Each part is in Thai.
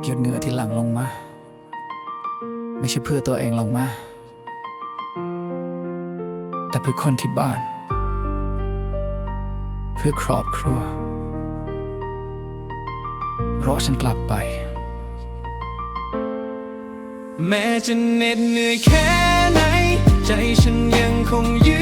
กหยดเหงื่อที่หลั่งลงมา ไม่ใช่เพื่อตัวเองลงมา แต่เพื่อคนที่บ้าน เพื่อครอบครัว เพราะฉันกลับไป แม้จะเหน็ดเหนื่อยแค่ไหน ใจฉันยังคงยืน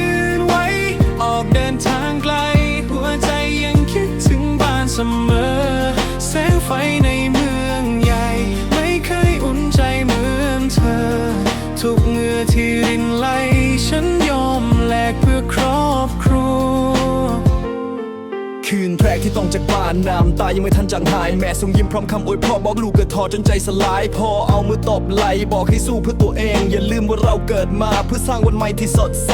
รกที่ต้องจากบ้านน้ำตายังไม่ทันจางหาย แม่ส่งยิ้มพร้อมคำอวยพรบอกลูกเกิดทอจนใจสลายพอเอามือตบไหลบอกให้สู้เพื่อตัวเอง อย่าลืมว่าเราเกิดมาเพื่อสร้างวันใหม่ที่สดใส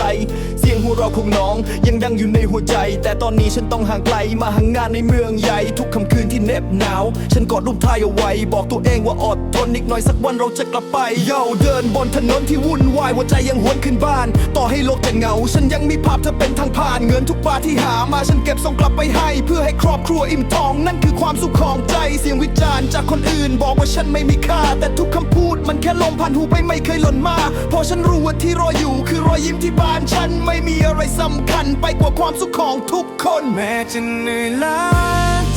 เสียงหัวเราะของน้อง ยังดังอยู่ในหัวใจ แต่ตอนนี้ฉันต้องห่างไกลมาหางงานในเมืองใหญ่ทุกค่ำคืนที่เหน็บหนาว ฉันกอดรูปถ่ายเอาไว้ บอกตัวเองว่าอดทนอีกหน่อยสักวันเราจะกลับไปเย้าเดินบนถนนที่วุ่นวายหัวใจยังหวนขึ้นบ้าน ต่อให้โลกจะเหงา ฉันยังมีภาพเธอเป็นทางผ่านเงินทุกบาทที่หามาฉันเก็บส่งกลับไปให้เพื่อให้ครอบครัวอิ่มท้อง นั่นคือความสุขของใจเสียงวิจารณ์จากคนอื่น บอกว่าฉันไม่มีค่า แต่ทุกคำพูดมันแค่ลมผ่านหูไปไม่เคยหล่นมาเพราะฉันรู้ว่าที่รออยู่คือรอยยิ้มที่บ้านฉันไม่มีอะไรสำคัญ ไปกว่าความสุขของทุกคน แม้จะเหนื่อยล้า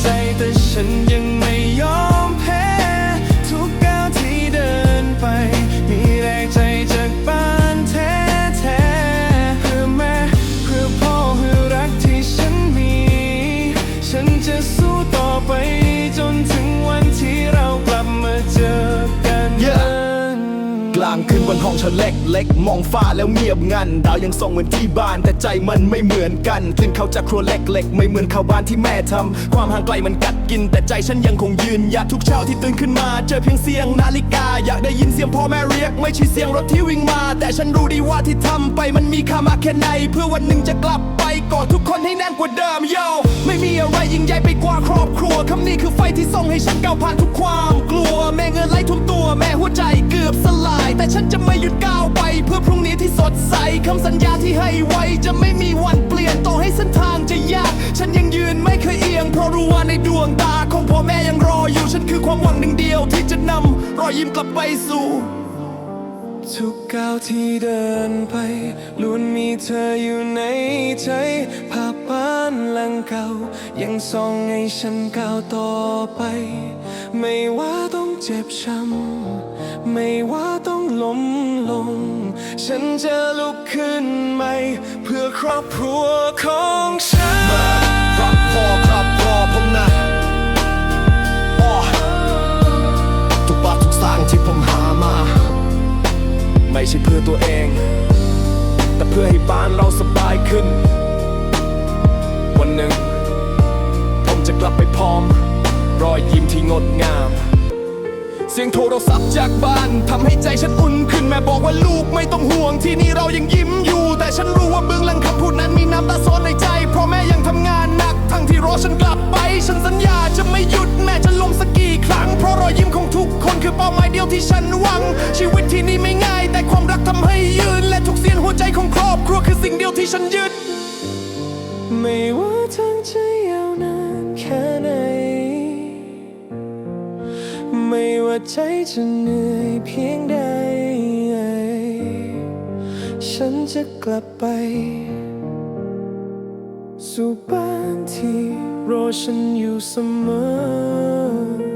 ใจแต่ฉันยังไม่ยอม ห้องฉันเล็กเล็กมองฟ้าแล้วเงียบงัน ดาวยังส่องเหมือนที่บ้าน แต่ใจมันไม่เหมือนกันกลิ่นเขาวจากครัวเล็กเล็กไม่เหมือนข้าวบ้านที่แม่ทำความห่างไกลมันกัดกิน แต่ใจฉันยังคงยืนหยัดทุกเช้าที่ตื่นขึ้นมา เจอเพียงเสียงนาฬิกา อยากได้ยินเสียงพ่อแม่เรียก ไม่ใช่เสียงรถที่วิ่งมา แต่ฉันรู้ดีว่าที่ทำไปมันมีค่ามากแค่ไหนเพื่อวันหนึ่งจะกลับไปกอดทุกคนให้แน่นกว่าเดิมโยไม่มีอะไรยิ่งใหญ่ไปกว่าครอบครัวคำนี้คือไฟที่ส่งให้ฉันก้าวผ่านทุกความกลัวแม่เงินไหลท่วมตัวแม่หัวใจเกือบสลาย แต่ฉันจะ ดใสคำสัญญาที่ให้ไว้จะไม่มีวันเปลี่ยนต่อให้เส้นทางจะยาก ฉันยังยืนไม่เคยเอียง เพราะรู้ว่าในดวงตาของพ่อแม่ยังรออยู่ ฉันคือความหวังหนึ่งเดียวที่จะนำรอยยิ้มกลับไปสู่ ทุกก้าวที่เดินไปล้วนมีเธออยู่ในใจภาพบ้านหลังเก่า ยังส่องให้ฉันก้าวต่อไป ไม่ว่าต้องเจ็บช้ำไม่ว่าต้องล้มลง ฉันจะลุกขึ้นใหม่ เพื่อครอบครัวของฉันครับพ่อครับพ่อผมนะอ้อทุกบาททุกสตางค์ที่ผมหามา ไม่ใช่เพื่อตัวเอง แต่เพื่อให้บ้านเราสบายขึ้น วันหนึ่ง ผมจะกลับไปพร้อม รอยยิ้มที่งดงาม เสียงโทรศัพท์จากบ้านทำให้ใจฉันอุ่นขึ้นแม่บอกว่าลูกไม่ต้องห่วงที่นี่เรายังยิ้มอยู่ แต่ฉันรู้ว่าเบื้องหลังคำพูดนั้นมีน้ำตาซ่อนในใจ เพราะแม่ยังทำงานหนัก ทั้งที่รอฉันกลับไป ฉันสัญญาจะไม่หยุดแม่จะลมสักกี่ครั้ง เพราะรอยยิ้มของทุกคนคือเป้าหมายเดียวที่ฉันหวัง ชีวิตที่นี่ไม่ง่าย แต่ความรักทำให้ยืน และทุกเสียงหัวใจของครอบครัวคือสิ่งเดียวที่ฉันยึด ไม่ว่าทางจะยาวนาน ใจจะเหนื่อยเพียงใด ฉันจะกลับไป สู่บ้านที่รอฉันอยู่เสมอ